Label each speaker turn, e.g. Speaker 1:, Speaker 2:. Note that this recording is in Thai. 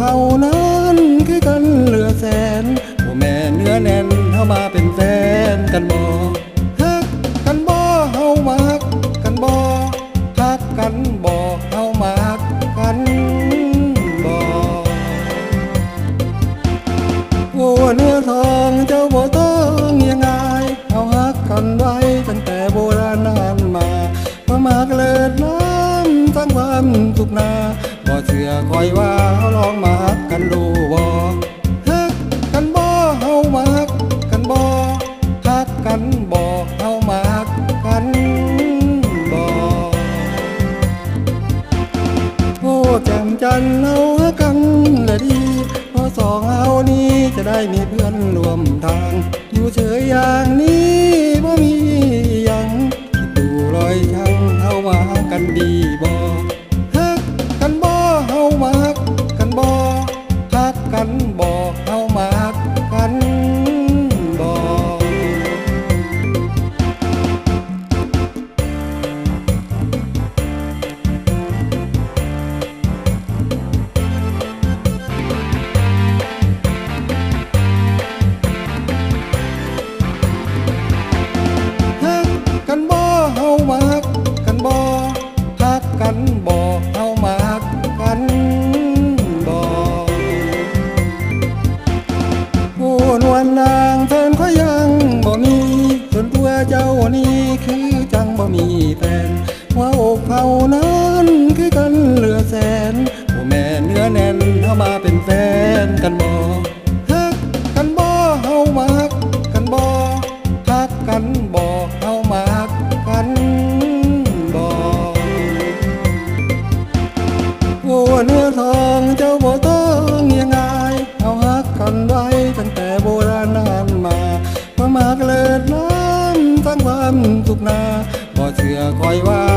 Speaker 1: เขานั้นคือกันเหลือแสนบ่แม่เนื้อแน่นเฮามาเป็ คอยว่าเฮาลองมาฮักกันดูบ่ฮักกันบ่เฮามาฮักกันบ่ฮักกันบ่เฮามาฮักกันบ่โอ้แจ่มจันทร์เอากันและดีเพราะสองเอานี้จะได้มีเพื่อนร่วมทาง อยู่เฉยอย่างนี้บ่มีหยังดูรอยช่างเฮามากันดีบ่ ฮักกันบ่เฮามาฮักกันบ่ฮักกันบ่เฮามาฮักกันบ่ฮักกัน นี่คือจังบ่มีแฟนว่าอกเขานั้นคือกันเหลือแสนโอ้แม่เนื้อแน่นเฮามาเป็นแฟนกันบ่ฮักกันบ่เฮามาฮักกันบ่ฮักกันบ่เฮามาฮักกันบ่โอ้เนื้อทองเจ้าบ่ต้องยังไงเอาฮักกันไว้ตั้งแต่โบราณนานมาพระมากเลิศน้ำ ทั้งวันทุกนาบ่เชื่อคอยว่า